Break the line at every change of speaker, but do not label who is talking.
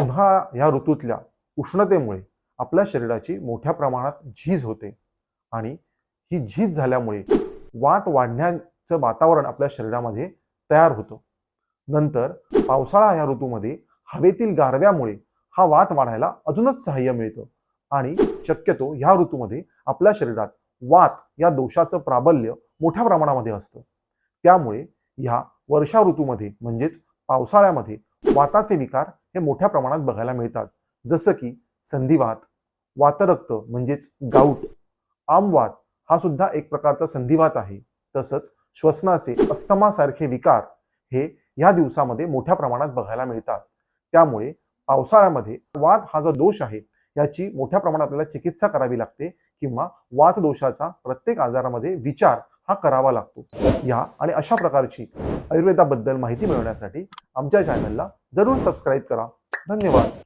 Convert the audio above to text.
उन्हाळा या ऋतूतल्या उष्णतेमुळे आपल्या शरीराची मोठ्या प्रमाणात झीज होते आणि ही झीज झाल्यामुळे वात वाढण्याचं वातावरण आपल्या शरीरामध्ये तयार होतं. नंतर पावसाळा या ऋतूमध्ये हवेतील गारव्यामुळे हा वात वाढायला अजूनच सहाय्य मिळतं आणि शक्यतो ह्या ऋतूमध्ये आपल्या शरीरात वात या दोषाचं प्राबल्य मोठ्या प्रमाणामध्ये असतं. त्यामुळे ह्या वर्षा ऋतूमध्ये म्हणजेच पावसाळ्यामध्ये वाताचे विकार हे मोठ्या प्रमाणात बघायला मिळतात. जसं की संधिवात वातरक्त म्हणजेच गाऊट. आमवात हा सुद्धा एक प्रकारचा संधिवात आहे. तसंच श्वसनाचे अस्थमासारखे विकार हे या दिवसामध्ये मोठ्या प्रमाणात बघायला मिळतात. त्यामुळे पावसाळ्यामध्ये वात हा जो दोष आहे याची मोठ्या प्रमाणात आपल्याला चिकित्सा करावी लागते किंवा वात दोषाचा प्रत्येक आजारामध्ये विचार हा करावा लागतो. या आणि अशा प्रकारची आयुर्वेदाबद्दल माहिती मिळवण्यासाठी आमच्या चॅनलला जरूर सबस्क्राईब करा. धन्यवाद.